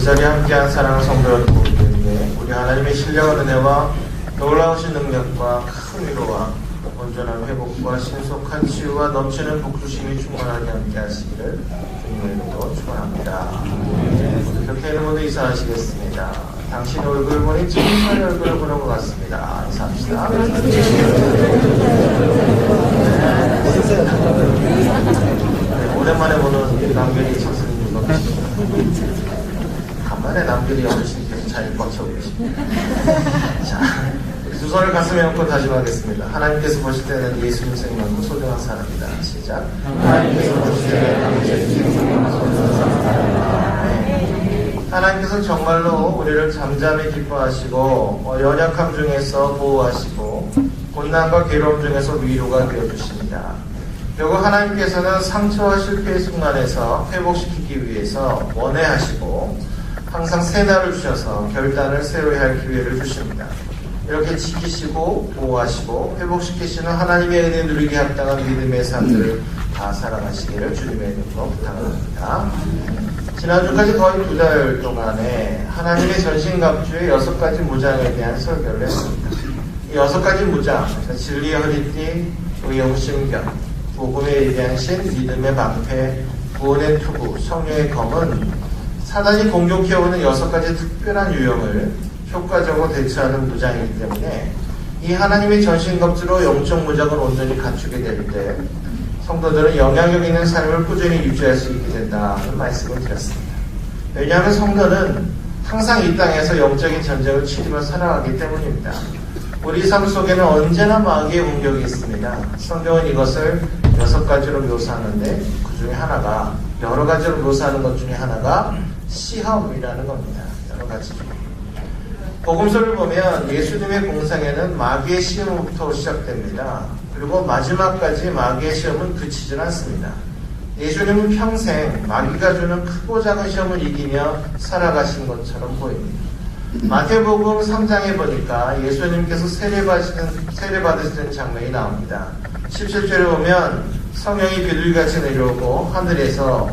이 자리에 함께한 사랑하는 성도 여러분께 우리 하나님의 신령한 은혜와 놀라우신 능력과 큰 위로와 온전한 회복과 신속한 치유와 넘치는 복주심이 충만하게 함께 하시기를 주님의 이름으로 축원합니다. 그렇게 있는 분들 인사하시겠습니다. 당신 얼굴 보니 천사의 얼굴을 보는 것 같습니다. 인사합시다. 네, 오랜만에 보는 남편이 청소년 것 같습니다. 간만에 남들이 어르신께서 잘 꽉차고 계십니다. 자, 두 손을 가슴에 얹고 다짐하겠습니다. 하나님께서 보실 때는 예수님 생명만큼 소중한 사람이다. 시작. 하나님께서 보실 때는 예수님 생명만큼 소중한 사람이다. 네. 하나님께서 정말로 우리를 잠잠히 기뻐하시고 어, 연약함 중에서 보호하시고 고난과 괴로움 중에서 위로가 되어주십니다. 결국 하나님께서는 상처와 실패의 순간에서 회복시키기 위해서 원해하시고 항상 새 날을 주셔서 결단을 새로이 할 기회를 주십니다. 이렇게 지키시고 보호하시고 회복시키시는 하나님의 은혜 누리기 합당한 믿음의 삶들을 다 살아가시기를 주님의 이름으로 부탁합니다. 지난주까지 거의 두 달 동안에 하나님의 전신갑주의 여섯 가지 무장에 대한 설교를 했습니다. 이 여섯 가지 무장, 진리의 허리띠, 의용 신경, 복음의 일양신, 믿음의 방패, 구원의 투구, 성령의 검은 사단이 공격해오는 여섯 가지 특별한 유형을 효과적으로 대처하는 무장이기 때문에 이 하나님의 전신갑주로 영적 무장을 온전히 갖추게 될 때 성도들은 영향력 있는 삶을 꾸준히 유지할 수 있게 된다는 말씀을 드렸습니다. 왜냐하면 성도는 항상 이 땅에서 영적인 전쟁을 치르며 살아가기 때문입니다. 우리 삶 속에는 언제나 마귀의 공격이 있습니다. 성경은 이것을 여섯 가지로 묘사하는데 그 중에 하나가 여러 가지로 묘사하는 것 중에 하나가 시험이라는 겁니다. 여러 가지. 복음서를 보면 예수님의 공상에는 마귀의 시험부터 시작됩니다. 그리고 마지막까지 마귀의 시험은 그치질 않습니다. 예수님은 평생 마귀가 주는 크고 작은 시험을 이기며 살아가신 것처럼 보입니다. 마태복음 3장에 보니까 예수님께서 세례받으시는, 세례받으시는 장면이 나옵니다. 17절에 보면 성령이 비둘기같이 내려오고 하늘에서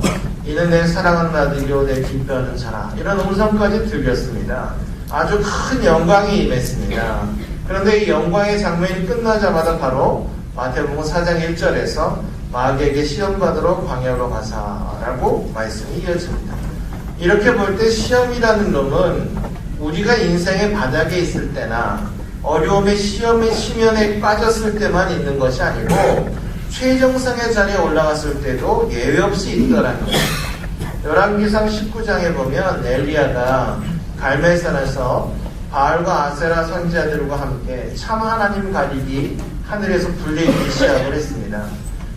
이는 내 사랑하는 아들이요 내 기뻐하는 자라 이런 음성까지 들렸습니다. 아주 큰 영광이 임했습니다. 그런데 이 영광의 장면이 끝나자마자 바로 마태복음 4장 1절에서 마귀에게 시험받으러 광야로 가사라고 말씀이 이어집니다. 이렇게 볼 때 시험이라는 놈은 우리가 인생의 바닥에 있을 때나 어려움의 시험의 시면에 빠졌을 때만 있는 것이 아니고 최정상의 자리에 올라갔을 때도 예외 없이 있더라는 겁니다. 열왕기상 19장에 보면 엘리야가 갈멜산에서 바알과 아세라 선지자들과 함께 참 하나님 가리기 하늘에서 불리기 시작을 했습니다.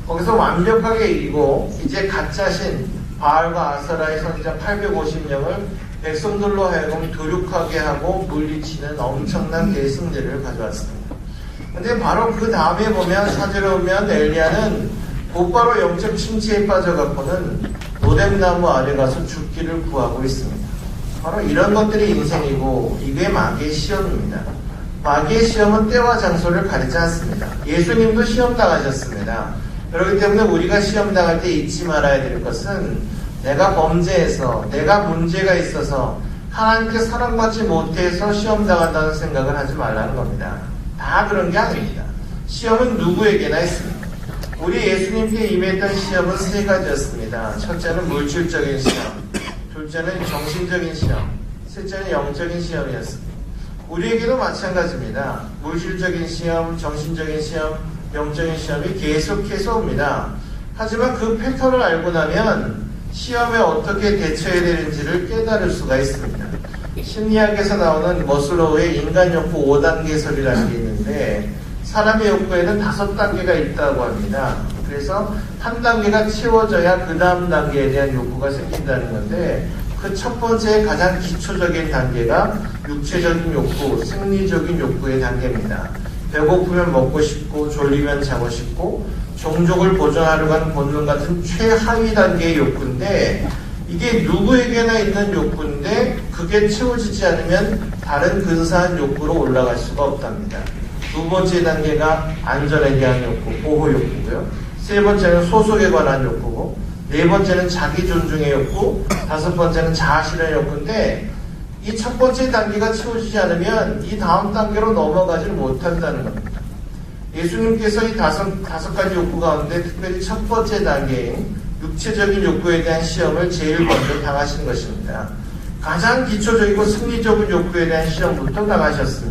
거기서 완벽하게 이기고 이제 가짜 신 바알과 아세라의 선지자 850명을 백성들로 하여금 도륙하게 하고 물리치는 엄청난 대승리를 가져왔습니다. 근데 바로 그 다음에 보면 사절에 보면 엘리야는 곧바로 영적 침체에 빠져갖고는 노뎀나무 아래 가서 죽기를 구하고 있습니다. 바로 이런 것들이 인생이고 이게 마귀의 시험입니다. 마귀의 시험은 때와 장소를 가리지 않습니다. 예수님도 시험 당하셨습니다. 그렇기 때문에 우리가 시험 당할 때 잊지 말아야 될 것은 내가 범죄해서 내가 문제가 있어서 하나님께 사랑받지 못해서 시험 당한다는 생각을 하지 말라는 겁니다. 다 그런 게 아닙니다. 시험은 누구에게나 있습니다. 우리 예수님께 임했던 시험은 세 가지였습니다. 첫째는 물질적인 시험, 둘째는 정신적인 시험, 셋째는 영적인 시험이었습니다. 우리에게도 마찬가지입니다. 물질적인 시험, 정신적인 시험, 영적인 시험이 계속해서 옵니다. 하지만 그 패턴을 알고 나면 시험에 어떻게 대처해야 되는지를 깨달을 수가 있습니다. 심리학에서 나오는 머슬로우의 인간 욕구 5단계설이라는 게 있는데 사람의 욕구에는 다섯 단계가 있다고 합니다. 그래서 한 단계가 채워져야 그 다음 단계에 대한 욕구가 생긴다는 건데 그 첫 번째 가장 기초적인 단계가 육체적인 욕구, 생리적인 욕구의 단계입니다. 배고프면 먹고 싶고 졸리면 자고 싶고 종족을 보존하려고 하는 본능 같은 최하위 단계의 욕구인데 이게 누구에게나 있는 욕구인데 그게 채워지지 않으면 다른 근사한 욕구로 올라갈 수가 없답니다. 두 번째 단계가 안전에 대한 욕구, 보호 욕구고요. 세 번째는 소속에 관한 욕구고 네 번째는 자기 존중의 욕구, 다섯 번째는 자아실현의 욕구인데 이 첫 번째 단계가 채워지지 않으면 이 다음 단계로 넘어가지 못한다는 겁니다. 예수님께서 이 다섯, 다섯 가지 욕구 가운데 특별히 첫 번째 단계인 육체적인 욕구에 대한 시험을 제일 먼저 당하신 것입니다. 가장 기초적이고 승리적인 욕구에 대한 시험부터 당하셨습니다.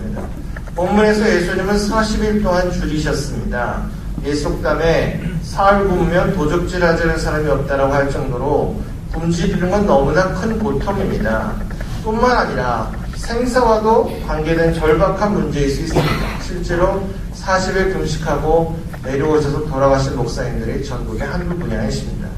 본문에서 예수님은 40일 동안 줄이셨습니다. 예속담에 사흘 굶으면 도적질 하자는 사람이 없다라고 할 정도로 굶주리는 건 너무나 큰 고통입니다. 뿐만 아니라 생사와도 관계된 절박한 문제일 수 있습니다. 실제로 40일 금식하고 내려오셔서 돌아가신 목사님들이 전국에 한두 분이 아니십니다.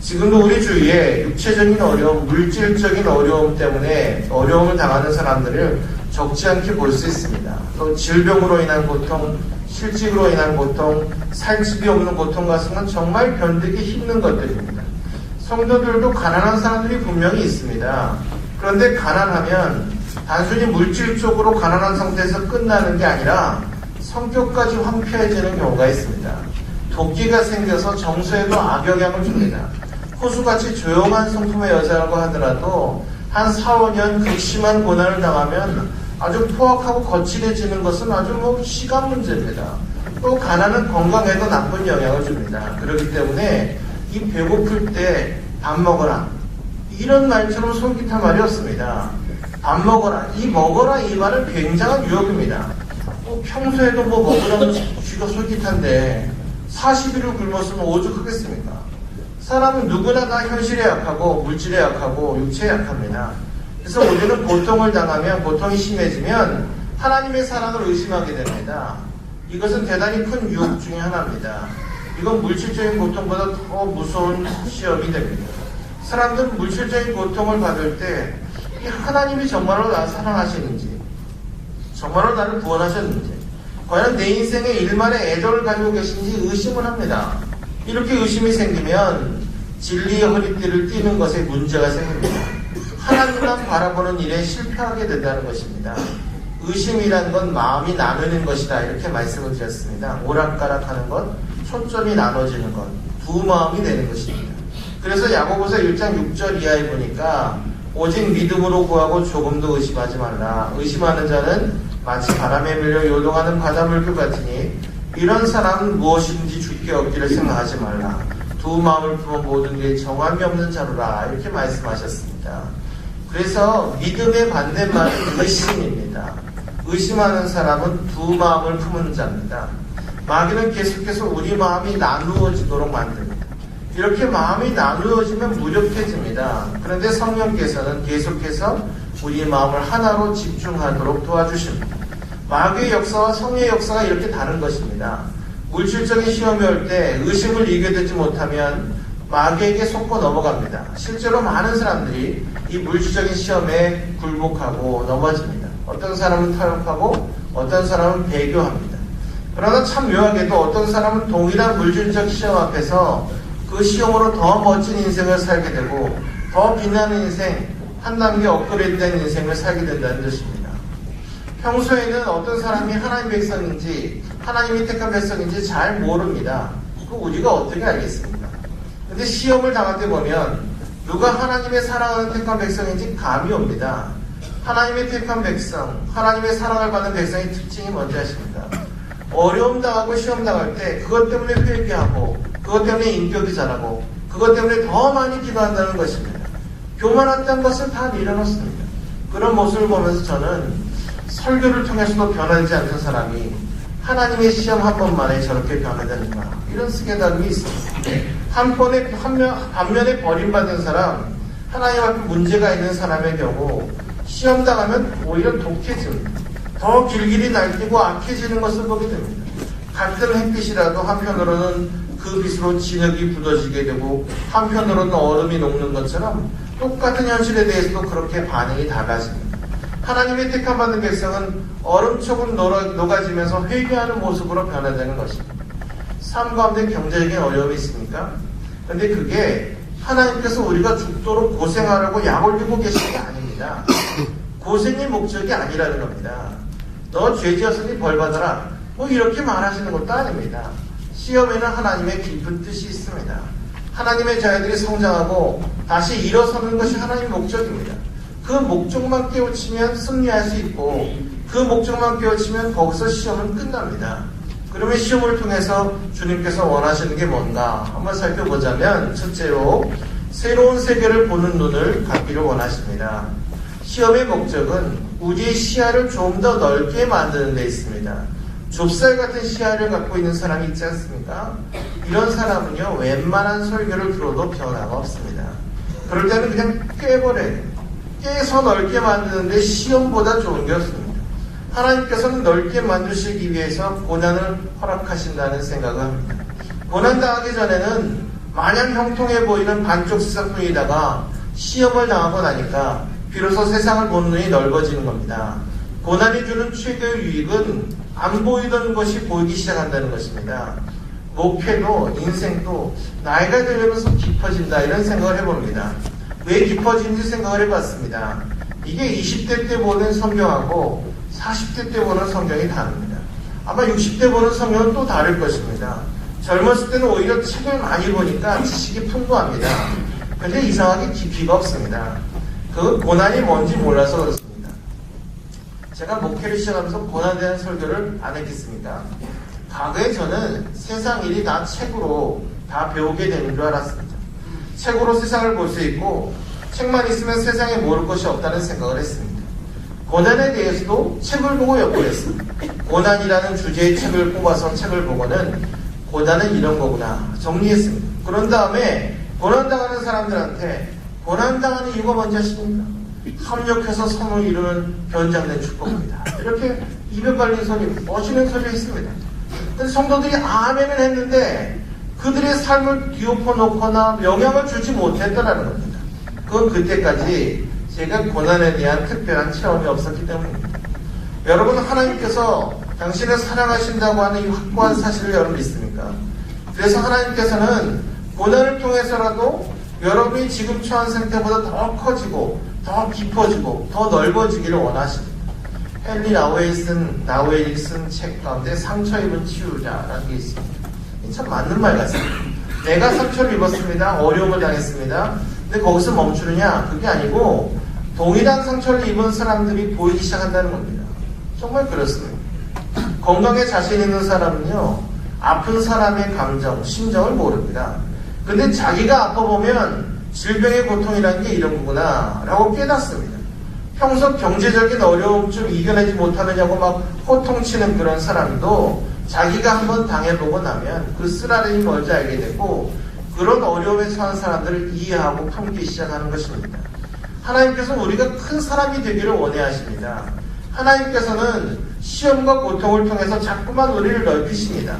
지금도 우리 주위에 육체적인 어려움, 물질적인 어려움 때문에 어려움을 당하는 사람들을 적지 않게 볼 수 있습니다. 또 질병으로 인한 고통, 실직으로 인한 고통, 살 집이 없는 고통 같은 건 정말 견디기 힘든 것들입니다. 성도들도 가난한 사람들이 분명히 있습니다. 그런데 가난하면 단순히 물질적으로 가난한 상태에서 끝나는 게 아니라 성격까지 황폐해지는 경우가 있습니다. 도끼가 생겨서 정서에도 악영향을 줍니다. 호수같이 조용한 성품의 여자라고 하더라도 한 4, 5년 극심한 고난을 당하면 아주 포악하고 거칠해지는 것은 아주 뭐 시간 문제입니다. 또 가난은 건강에도 나쁜 영향을 줍니다. 그렇기 때문에 이 배고플 때 밥 먹어라. 이런 말처럼 솔깃한 말이 없습니다. 밥 먹어라. 이 먹어라 이 말은 굉장한 유혹입니다. 뭐 평소에도 뭐 먹으라면 쥐가 솔깃한데 40일을 굶었으면 오죽하겠습니까? 사람은 누구나 다 현실에 약하고 물질에 약하고 육체에 약합니다. 그래서 우리는 고통을 당하면 고통이 심해지면 하나님의 사랑을 의심하게 됩니다. 이것은 대단히 큰 유혹 중의 하나입니다. 이건 물질적인 고통보다 더 무서운 시험이 됩니다. 사람들은 물질적인 고통을 받을 때 이 하나님이 정말로 나를 사랑하시는지 정말로 나를 구원하셨는지 과연 내 인생에 일만의 애도를 가지고 계신지 의심을 합니다. 이렇게 의심이 생기면 진리의 허리띠를 띠는 것에 문제가 생깁니다. 하나님만 바라보는 일에 실패하게 된다는 것입니다. 의심이란 건 마음이 나누는 것이다 이렇게 말씀을 드렸습니다. 오락가락 하는 것, 초점이 나눠지는 것, 두 마음이 되는 것입니다. 그래서 야고보서 1장 6절 이하에 보니까 오직 믿음으로 구하고 조금도 의심하지 말라. 의심하는 자는 마치 바람에 밀려 요동하는 바닷물결 같으니 이런 사람은 무엇인지 줄게 없기를 생각하지 말라. 두 마음을 품어 모든 게 정함이 없는 자로라. 이렇게 말씀하셨습니다. 그래서 믿음의 반대말은 의심입니다. 의심하는 사람은 두 마음을 품은 자입니다. 마귀는 계속해서 우리 마음이 나누어지도록 만듭니다. 이렇게 마음이 나누어지면 무력해집니다. 그런데 성령께서는 계속해서 우리 마음을 하나로 집중하도록 도와주십니다. 마귀의 역사와 성의 역사가 이렇게 다른 것입니다. 물질적인 시험이 올 때 의심을 이겨내지 못하면 마귀에게 속고 넘어갑니다. 실제로 많은 사람들이 이 물질적인 시험에 굴복하고 넘어집니다. 어떤 사람은 타협하고 어떤 사람은 배교합니다. 그러나 참 묘하게도 어떤 사람은 동일한 물질적 시험 앞에서 그 시험으로 더 멋진 인생을 살게 되고 더 빛나는 인생, 한 단계 업그레이드된 인생을 살게 된다는 뜻입니다. 평소에는 어떤 사람이 하나님 백성인지 하나님이 택한 백성인지 잘 모릅니다. 그 우리가 어떻게 알겠습니까? 근데 시험을 당할 때 보면 누가 하나님의 사랑하는 택한 백성인지 감이 옵니다. 하나님의 택한 백성, 하나님의 사랑을 받는 백성의 특징이 뭔지 아십니까? 어려움 당하고 시험 당할 때 그것 때문에 회개하고 그것 때문에 인격이 자라고 그것 때문에 더 많이 기도한다는 것입니다. 교만했던 것을 다 밀어놓습니다. 그런 모습을 보면서 저는 설교를 통해서도 변하지 않던 사람이 하나님의 시험 한 번만에 저렇게 변화되는가 이런 스케달이 있습니다. 한편에 한면, 반면에 버림받은 사람 하나님 앞에 문제가 있는 사람의 경우 시험 당하면 오히려 독해집니다. 더 길길이 날뛰고 악해지는 것을 보게 됩니다. 같은 햇빛이라도 한편으로는 그 빛으로 진흙이 굳어지게 되고 한편으로는 얼음이 녹는 것처럼 똑같은 현실에 대해서도 그렇게 반응이 달라집니다. 하나님의 택함 받는 백성은 얼음처럼 녹아지면서 회개하는 모습으로 변화되는 것입니다. 삶 가운데 경제적인 어려움이 있습니까? 근데 그게 하나님께서 우리가 죽도록 고생하라고 약을 주고 계신 게 아닙니다. 고생이 목적이 아니라는 겁니다. 너 죄 지었으니 벌 받아라. 뭐 이렇게 말하시는 것도 아닙니다. 시험에는 하나님의 깊은 뜻이 있습니다. 하나님의 자녀들이 성장하고 다시 일어서는 것이 하나님의 목적입니다. 그 목적만 깨우치면 승리할 수 있고 그 목적만 깨우치면 거기서 시험은 끝납니다. 그러면 시험을 통해서 주님께서 원하시는 게 뭔가 한번 살펴보자면 첫째로 새로운 세계를 보는 눈을 갖기를 원하십니다. 시험의 목적은 우리의 시야를 좀 더 넓게 만드는 데 있습니다. 좁쌀 같은 시야를 갖고 있는 사람이 있지 않습니까? 이런 사람은요, 웬만한 설교를 들어도 변화가 없습니다. 그럴 때는 그냥 깨버려야 돼요. 깨서 넓게 만드는데 시험보다 좋은 게 없습니다. 하나님께서는 넓게 만드시기 위해서 고난을 허락하신다는 생각을 합니다. 고난 당하기 전에는 마냥 형통해 보이는 반쪽 세상뿐이다가 시험을 당하고 나니까 비로소 세상을 보는 눈이 넓어지는 겁니다. 고난이 주는 최고의 유익은 안 보이던 것이 보이기 시작한다는 것입니다. 목회도 인생도 나이가 들면서 깊어진다 이런 생각을 해봅니다. 왜 깊어지는지 생각을 해봤습니다. 이게 20대 때 보는 성경하고 40대 때 보는 성경이 다릅니다. 아마 60대 보는 성경은 또 다를 것입니다. 젊었을 때는 오히려 책을 많이 보니까 지식이 풍부합니다. 근데 이상하게 깊이가 없습니다. 그 고난이 뭔지 몰라서 그렇습니다. 제가 목회를 시작하면서 대한 설교를 안 했겠습니까? 과거에 저는 세상 일이 다 책으로 다 배우게 되는 줄 알았습니다. 책으로 세상을 볼 수 있고 책만 있으면 세상에 모를 것이 없다는 생각을 했습니다. 고난에 대해서도 책을 보고 연구했습니다. 고난이라는 주제의 책을 뽑아서 책을 보고는 고난은 이런 거구나 정리했습니다. 그런 다음에 고난당하는 사람들한테 고난당하는 이유가 뭔지 아십니까? 합력해서 성을 이루는 변장된 축복입니다. 이렇게 입에 발린 소리, 멋있는 소리 했습니다. 근데 성도들이 아멘을 했는데 그들의 삶을 뒤엎어 놓거나 영향을 주지 못했다는 겁니다. 그건 그때까지 제가 고난에 대한 특별한 체험이 없었기 때문입니다. 여러분 하나님께서 당신을 사랑하신다고 하는 이 확고한 사실을 여러분 믿습니까? 그래서 하나님께서는 고난을 통해서라도 여러분이 지금 처한 상태보다 더 커지고 더 깊어지고 더 넓어지기를 원하십니다. 헨리 나우에 쓴 나우엘이 쓴책 가운데 상처 입은 치유자라는 게 있습니다. 참 맞는 말 같습니다. 내가 상처를 입었습니다. 어려움을 당했습니다. 근데 거기서 멈추느냐? 그게 아니고 동일한 상처를 입은 사람들이 보이기 시작한다는 겁니다. 정말 그렇습니다. 건강에 자신 있는 사람은요, 아픈 사람의 감정, 심정을 모릅니다. 근데 자기가 아파 보면 질병의 고통이라는 게 이런 거구나, 라고 깨닫습니다. 평소 경제적인 어려움 좀 이겨내지 못하느냐고 막 호통치는 그런 사람도 자기가 한번 당해보고 나면 그 쓰라림이 뭔지 알게 되고 그런 어려움에 처한 사람들을 이해하고 품기 시작하는 것입니다. 하나님께서 우리가 큰 사람이 되기를 원해 하십니다. 하나님께서는 시험과 고통을 통해서 자꾸만 우리를 넓히십니다.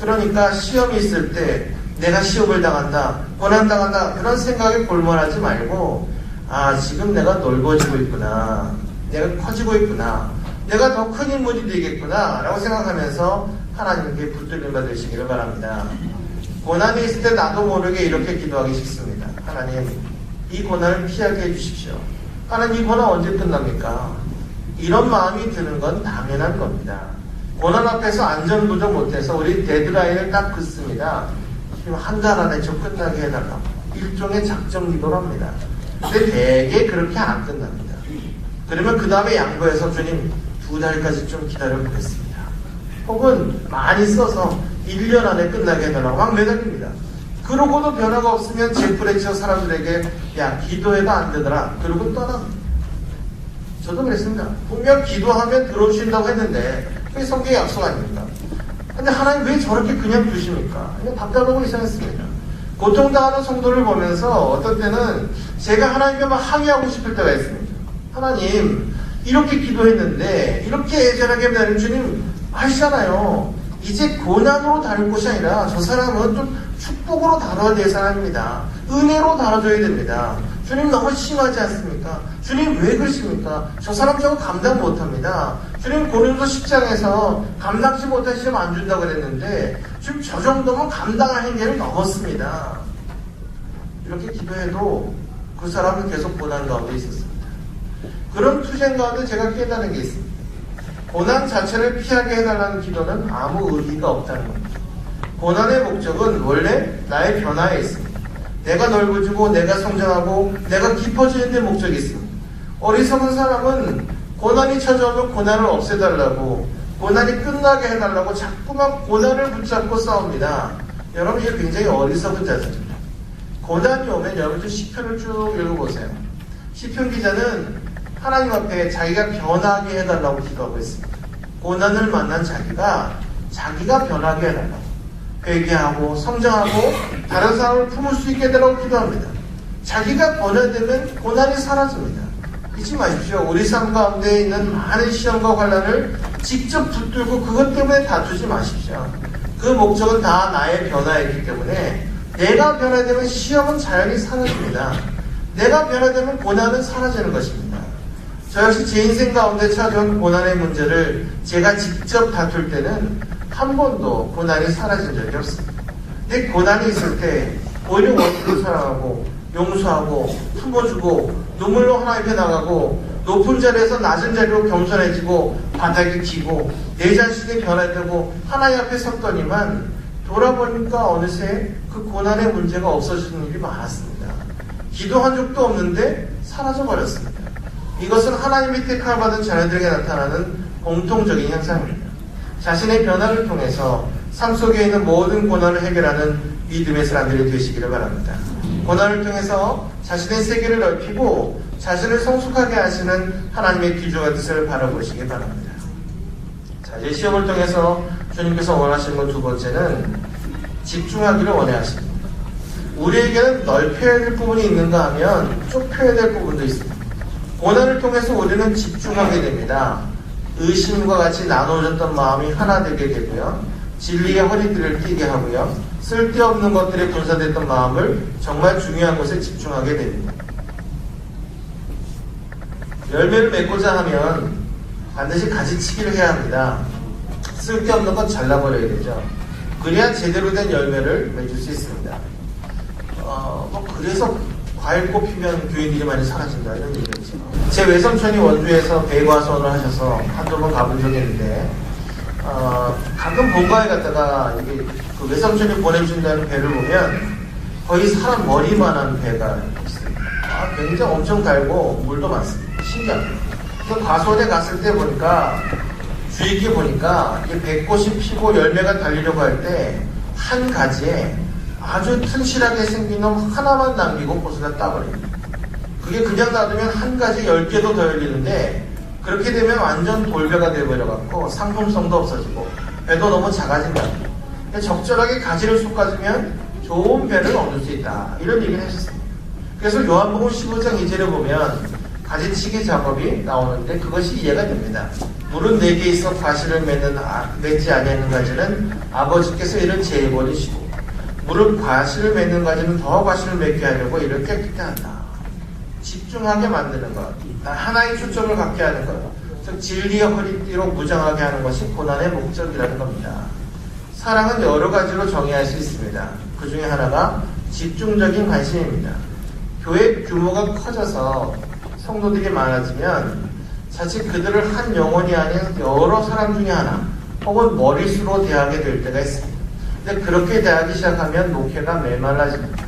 그러니까 시험이 있을 때 내가 시험을 당한다, 고난당한다, 그런 생각에 골몰하지 말고, 아, 지금 내가 넓어지고 있구나. 내가 커지고 있구나. 내가 더 큰 인물이 되겠구나. 라고 생각하면서 하나님께 붙들림 받으시기를 바랍니다. 고난이 있을 때 나도 모르게 이렇게 기도하기 싶습니다. 하나님, 이 고난을 피하게 해주십시오. 하나님, 이 고난 언제 끝납니까? 이런 마음이 드는 건 당연한 겁니다. 고난 앞에서 안전부정 못해서 우리 데드라인을 딱 긋습니다. 지금 한 달 안에 좀 끝나게 해달라고. 일종의 작정 기도랍니다. 근데 대개 그렇게 안 끝납니다. 그러면 그 다음에 양보해서 주님 두 달까지 좀 기다려 보겠습니다. 혹은 많이 써서 1년 안에 끝나게 해달라고 막 매달립니다. 그러고도 변화가 없으면 제프레쳐 사람들에게 야 기도해도 안 되더라. 그러고 떠납니다. 저도 그랬습니다. 분명 기도하면 들어오신다고 했는데 그게 성경의 약속 아닙니까? 근데 하나님 왜 저렇게 그냥 두십니까? 그냥 답답하고 이상했습니다. 고통당하는 성도를 보면서 어떤 때는 제가 하나님께 막 항의하고 싶을 때가 있습니다. 하나님 이렇게 기도했는데 이렇게 애절하게 기다리는 주님 아시잖아요. 이제 고난으로 다룰 것이 아니라 저 사람은 좀 축복으로 다뤄야 될 사람입니다. 은혜로 다뤄줘야 됩니다. 주님 너무 심하지 않습니까? 주님 왜 그러십니까? 저 사람 저거 감당 못합니다. 주님 고린도 10장에서 감당치 못한 시험 안 준다고 그랬는데 지금 저 정도면 감당할 행위를 넘었습니다. 이렇게 기도해도 그 사람은 계속 고난 가운데 있었습니다. 그런 투쟁 가운데 제가 깨달은 게 있습니다. 고난 자체를 피하게 해달라는 기도는 아무 의미가 없다는 겁니다. 고난의 목적은 원래 나의 변화에 있습니다. 내가 넓어지고 내가 성장하고 내가 깊어지는 데 목적이 있습니다. 어리석은 사람은 고난이 찾아오면 고난을 없애달라고 고난이 끝나게 해달라고 자꾸만 고난을 붙잡고 싸웁니다. 여러분 이게 굉장히 어리석은 자세입니다. 고난이 오면 여러분들 시편을 쭉 읽어보세요. 시편 기자는 하나님 앞에 자기가 변하게 해달라고 기도하고 있습니다. 고난을 만난 자기가 자기가 변하게 해달라고 회개하고 성장하고 다른 사람을 품을 수 있게 해달라고 기도합니다. 자기가 변화되면 고난이 사라집니다. 잊지 마십시오. 우리 삶 가운데 있는 많은 시험과 환란을 직접 붙들고 그것 때문에 다투지 마십시오. 그 목적은 다 나의 변화이기 때문에 내가 변화되면 시험은 자연히 사라집니다. 내가 변화되면 고난은 사라지는 것입니다. 저 역시 제 인생 가운데 찾아온 고난의 문제를 제가 직접 다툴 때는 한 번도 고난이 사라진 적이 없습니다. 근데 고난이 있을 때 오히려 원수를 사랑하고 용서하고 품어주고 눈물로 하나님 앞에 나가고 높은 자리에서 낮은 자리로 겸손해지고 바닥에 기고 내 자신이 변화되고 하나님 앞에 섰더니만 돌아보니까 어느새 그 고난의 문제가 없어지는 일이 많았습니다. 기도한 적도 없는데 사라져 버렸습니다. 이것은 하나님이 택함받은 자녀들에게 나타나는 공통적인 현상입니다. 자신의 변화를 통해서 삶 속에 있는 모든 고난을 해결하는 믿음의 사람들이 되시기를 바랍니다. 고난을 통해서 자신의 세계를 넓히고 자신을 성숙하게 하시는 하나님의 귀중한 뜻을 바라보시기 바랍니다. 자, 이제 시험을 통해서 주님께서 원하시는 것 두 번째는 집중하기를 원하십니다. 우리에게는 넓혀야 될 부분이 있는가 하면 좁혀야 될 부분도 있습니다. 고난을 통해서 우리는 집중하게 됩니다. 의심과 같이 나눠졌던 마음이 하나 되게 되고요. 진리의 허리띠를 띠게 하고요. 쓸데없는 것들에 분산됐던 마음을 정말 중요한 것에 집중하게 됩니다. 열매를 맺고자 하면 반드시 가지치기를 해야 합니다. 쓸데없는 건 잘라버려야 되죠. 그래야 제대로 된 열매를 맺을 수 있습니다. 어, 뭐 그래서 과일꽃 피면 교인들이 많이 사라진다 이런 얘기겠죠. 제 외삼촌이 원주에서 배과선을 하셔서 한두 번 가본 적이 있는데 어, 가끔 본가에 갔다가 이게 그 외삼촌이 보내준다는 배를 보면 거의 사람 머리만한 배가 있습니다. 아, 굉장히 엄청 달고 물도 많습니다. 신기합니다. 그 과수원에 갔을 때 보니까 깊게 보니까 이 백꽃이 피고 열매가 달리려고 할 때 한 가지에 아주 튼실하게 생긴 놈 하나만 남기고 다 따버립니다. 그게 그냥 놔두면 한 가지 열 개도 더 열리는데 그렇게 되면 완전 돌배가 돼버려갖고 상품성도 없어지고 배도 너무 작아진다. 적절하게 가지를 솎아주면 좋은 배를 얻을 수 있다. 이런 얘기를 하셨습니다. 그래서 요한복음 15장 2절에 보면 가지치기 작업이 나오는데 그것이 이해가 됩니다. 물은 내게 있어 과실을 맺는 아, 맺지 아니하는 가지는 아버지께서 이를 제해버리시고 물은 과실을 맺는 가지는 더 과실을 맺게 하려고 이를 깨끗게 한다. 집중하게 만드는 것, 하나의 초점을 갖게 하는 것, 즉 진리의 허리띠로 무장하게 하는 것이 고난의 목적이라는 겁니다. 사랑은 여러 가지로 정의할 수 있습니다. 그 중에 하나가 집중적인 관심입니다. 교회 규모가 커져서 성도들이 많아지면 자칫 그들을 한 영혼이 아닌 여러 사람 중에 하나 혹은 머릿수로 대하게 될 때가 있습니다. 근데 그렇게 대하기 시작하면 목회가 메말라집니다.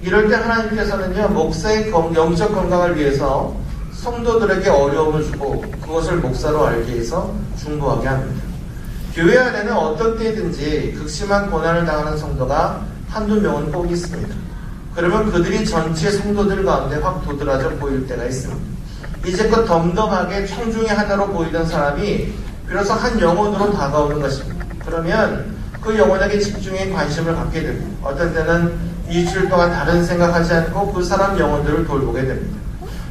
이럴 때 하나님께서는요, 목사의 영적 건강을 위해서 성도들에게 어려움을 주고 그것을 목사로 알게 해서 중보하게 합니다. 교회 안에는 어떤 때든지 극심한 고난을 당하는 성도가 한두 명은 꼭 있습니다. 그러면 그들이 전체 성도들 가운데 확 도드라져 보일 때가 있습니다. 이제껏 덤덤하게 청중의 하나로 보이던 사람이 비로소 한 영혼으로 다가오는 것입니다. 그러면 그 영혼에게 집중해 관심을 갖게 됩니다. 어떤 때는 일주일 동안 다른 생각하지 않고 그 사람 영혼들을 돌보게 됩니다.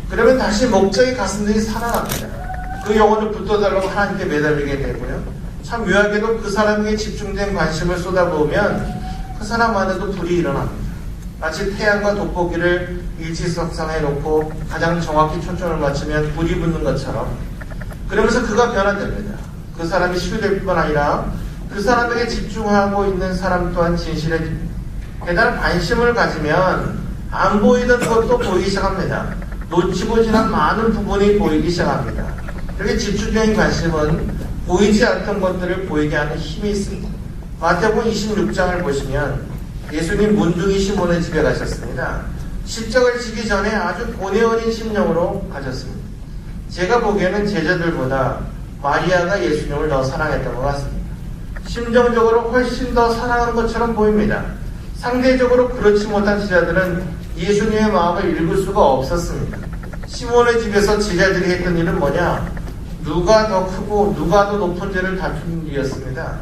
그러면 다시 목적의 가슴들이 살아납니다. 그 영혼을 붙어달라고 하나님께 매달리게 되고요. 참 묘하게도 그 사람에게 집중된 관심을 쏟아부으면 그 사람 안에도 불이 일어납니다. 마치 태양과 돋보기를 일치석상에 놓고 가장 정확히 초점을 맞추면 불이 붙는 것처럼 그러면서 그가 변화됩니다. 그 사람이 치유될 뿐만 아니라 그 사람에게 집중하고 있는 사람 또한 진실해집니다. 대단한 관심을 가지면 안 보이던 것도 보이기 시작합니다. 놓치고 지난 많은 부분이 보이기 시작합니다. 이렇게 집중적인 관심은 보이지 않던 것들을 보이게 하는 힘이 있습니다. 마태복음 26장을 보시면 예수님 문둥이 시몬의 집에 가셨습니다. 십자가를 지기 전에 아주 고뇌 어린 심령으로 가셨습니다. 제가 보기에는 제자들보다 마리아가 예수님을 더 사랑했던 것 같습니다. 심정적으로 훨씬 더 사랑하는 것처럼 보입니다. 상대적으로 그렇지 못한 제자들은 예수님의 마음을 읽을 수가 없었습니다. 시몬의 집에서 제자들이 했던 일은 뭐냐? 누가 더 크고 누가 더 높은 죄를 다투는 일이었습니다.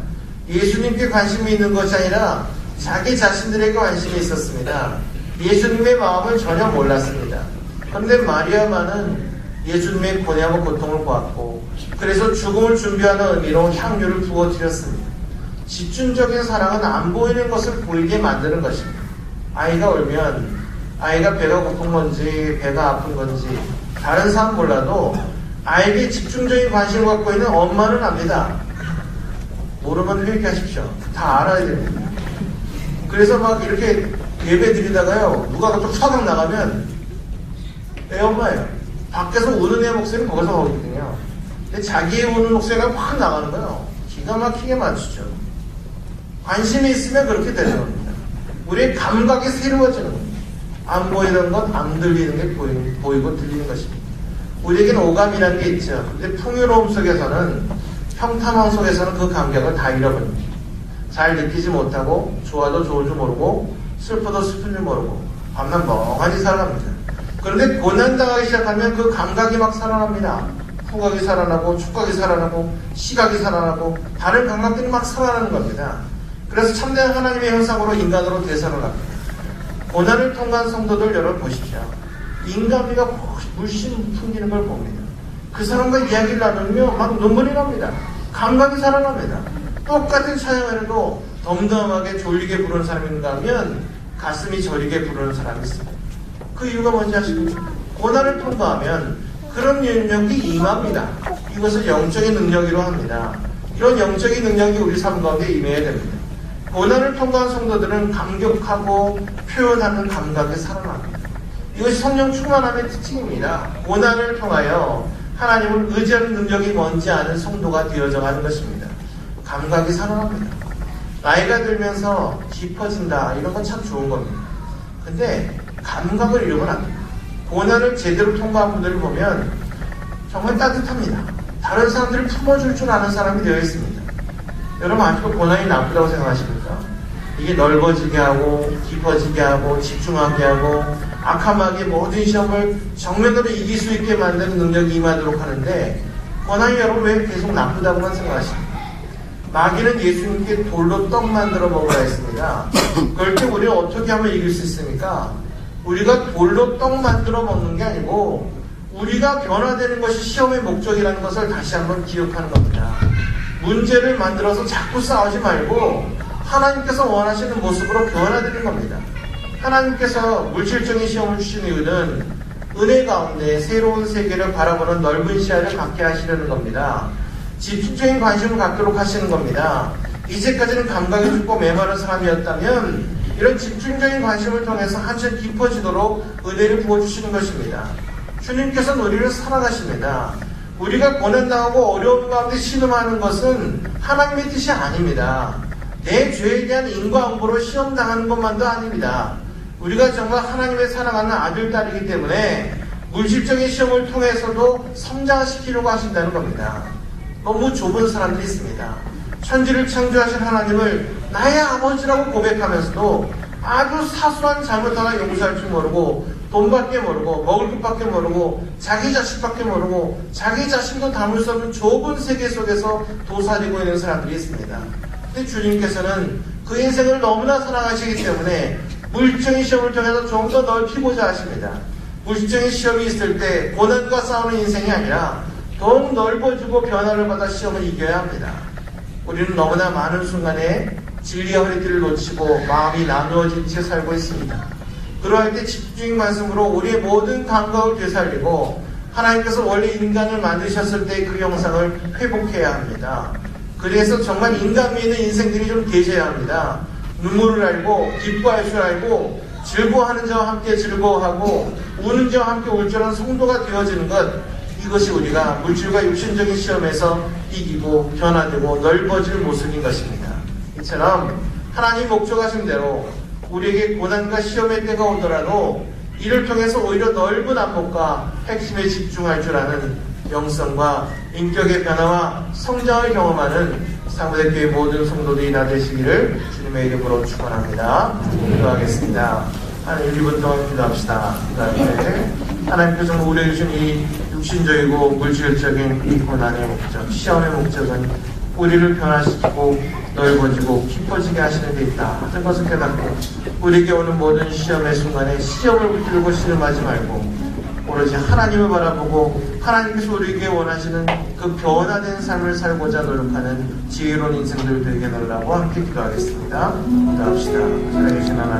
예수님께 관심이 있는 것이 아니라 자기 자신들에게 관심이 있었습니다. 예수님의 마음을 전혀 몰랐습니다. 그런데 마리아만은 예수님의 고뇌하고 고통을 보았고 그래서 죽음을 준비하는 의미로 향유를 부어드렸습니다. 집중적인 사랑은 안 보이는 것을 보이게 만드는 것입니다. 아이가 울면 아이가 배가 고픈 건지 배가 아픈 건지 다른 사람 몰라도 아이에게 집중적인 관심을 갖고 있는 엄마는 압니다. 모르면 회개하십시오. 다 알아야 됩니다. 그래서 막 이렇게 예배 드리다가요, 누가 또 서당 나가면 애 엄마예요. 밖에서 우는 애 목소리는 거기서 나오거든요. 근데 자기의 우는 목소리가 확 나가는 거예요. 기가 막히게 맞추죠. 관심이 있으면 그렇게 되는 겁니다. 우리의 감각이 새로워지는 겁니다. 안 보이는 것, 안 들리는 게 보이, 보이고 들리는 것입니다. 우리에게는 오감이라는 게 있죠. 근데 풍요로움 속에서는, 평탄함 속에서는 그 감각을 다 잃어버립니다. 잘 느끼지 못하고, 좋아도 좋을 줄 모르고, 슬퍼도 슬픈 줄 모르고, 밤낮 멍하니 살아갑니다. 그런데 고난당하기 시작하면 그 감각이 막 살아납니다. 후각이 살아나고,触각이 살아나고, 시각이 살아나고, 다른 감각들이 막 살아나는 겁니다. 그래서 참된 하나님의 형상으로 인간으로 합니다. 고난을 통과한 성도들 여러분 보십시오. 인간미가 물씬 풍기는 걸 봅니다. 그 사람과 이야기를 나누며 막 눈물이 납니다. 감각이 살아납니다. 똑같은 찬양을 도 덤덤하게 졸리게 부르는 사람이 있는가 하면 가슴이 저리게 부르는 사람이 있습니다. 그 이유가 뭔지 아십니까? 고난을 통과하면 그런 능력이 임합니다. 이것을 영적인 능력이라고 합니다. 이런 영적인 능력이 우리 삶 가운데 임해야 됩니다. 고난을 통과한 성도들은 감격하고 표현하는 감각에 살아납니다. 이것이 성령 충만함의 특징입니다. 고난을 통하여 하나님을 의지하는 능력이 뭔지 아는 성도가 되어져 가는 것입니다. 감각이 살아납니다. 나이가 들면서 깊어진다. 이런 건 참 좋은 겁니다. 근데 감각을 잃으면 안 됩니다. 고난을 제대로 통과한 분들을 보면 정말 따뜻합니다. 다른 사람들을 품어줄 줄 아는 사람이 되어 있습니다. 여러분 아직도 고난이 나쁘다고 생각하십니까? 이게 넓어지게 하고 깊어지게 하고 집중하게 하고 악함하게 모든 시험을 정면으로 이길 수 있게 만드는 능력이 임하도록 하는데 고난이 여러분 왜 계속 나쁘다고만 생각하십니까? 마귀는 예수님께 돌로 떡 만들어 먹으라 했습니다. 그럴 때 우리는 어떻게 하면 이길 수 있습니까? 우리가 돌로 떡 만들어 먹는 게 아니고 우리가 변화되는 것이 시험의 목적이라는 것을 다시 한번 기억하는 겁니다. 문제를 만들어서 자꾸 싸우지 말고 하나님께서 원하시는 모습으로 변화되는 겁니다. 하나님께서 물질적인 시험을 주신 이유는 은혜 가운데 새로운 세계를 바라보는 넓은 시야를 갖게 하시려는 겁니다. 집중적인 관심을 갖도록 하시는 겁니다. 이제까지는 감각이 죽고 메마른 사람이었다면 이런 집중적인 관심을 통해서 한층 깊어지도록 은혜를 부어주시는 것입니다. 주님께서는 우리를 사랑하십니다. 우리가 고난당하고 어려움 가운데 신음하는 것은 하나님의 뜻이 아닙니다. 내 죄에 대한 인과응보로 시험당하는 것만도 아닙니다. 우리가 정말 하나님의 사랑하는 아들, 딸이기 때문에 물질적인 시험을 통해서도 성장시키려고 하신다는 겁니다. 너무 좁은 사람들이 있습니다. 천지를 창조하신 하나님을 나의 아버지라고 고백하면서도 아주 사소한 잘못 하나 용서할 줄 모르고 돈밖에 모르고 먹을 것밖에 모르고 자기 자식밖에 모르고 자기 자신도 담을 수 없는 좁은 세계 속에서 도사리고 있는 사람들이 있습니다. 근데 주님께서는 그 인생을 너무나 사랑하시기 때문에 물질적인 시험을 통해서 좀 더 넓히고자 하십니다. 물질적인 시험이 있을 때 고난과 싸우는 인생이 아니라 더욱 넓어지고 변화를 받아 시험을 이겨야 합니다. 우리는 너무나 많은 순간에 진리의 허리띠를 놓치고 마음이 나누어진 채 살고 있습니다. 그러할 때 집중 말씀으로 우리의 모든 감각을 되살리고 하나님께서 원래 인간을 만드셨을 때 그 영상을 회복해야 합니다. 그래서 정말 인간미 있는 인생들이 좀 계셔야 합니다. 눈물을 알고 기뻐할 줄 알고 즐거워하는 자와 함께 즐거워하고 우는 자와 함께 울줄 아는 성도가 되어지는 것 이것이 우리가 물질과 육신적인 시험에서 이기고 변화되고 넓어질 모습인 것입니다. 이처럼 하나님 목적하신 대로 우리에게 고난과 시험의 때가 오더라도 이를 통해서 오히려 넓은 안목과 핵심에 집중할 줄 아는 영성과 인격의 변화와 성장을 경험하는 상무대교회 모든 성도들이 다 되시기를 주님의 이름으로 축원합니다. 기도하겠습니다. 하나님 1분 동안 기도합시다. 기도할 때 하나님께서 우리에게 주신 이 육신적이고 물질적인 이 고난의 목적, 시험의 목적은 우리를 변화시키고 넓어지고 깊어지게 하시는 데 있다 하는 것을 깨닫고 우리에게 오는 모든 시험의 순간에 시험을 붙들고 신음하지 말고 오로지 하나님을 바라보고 하나님께서 우리에게 원하시는 그 변화된 삶을 살고자 노력하는 지혜로운 인생들 되게 해달라고 함께 기도하겠습니다. 기도합시다. 살아계신 하나님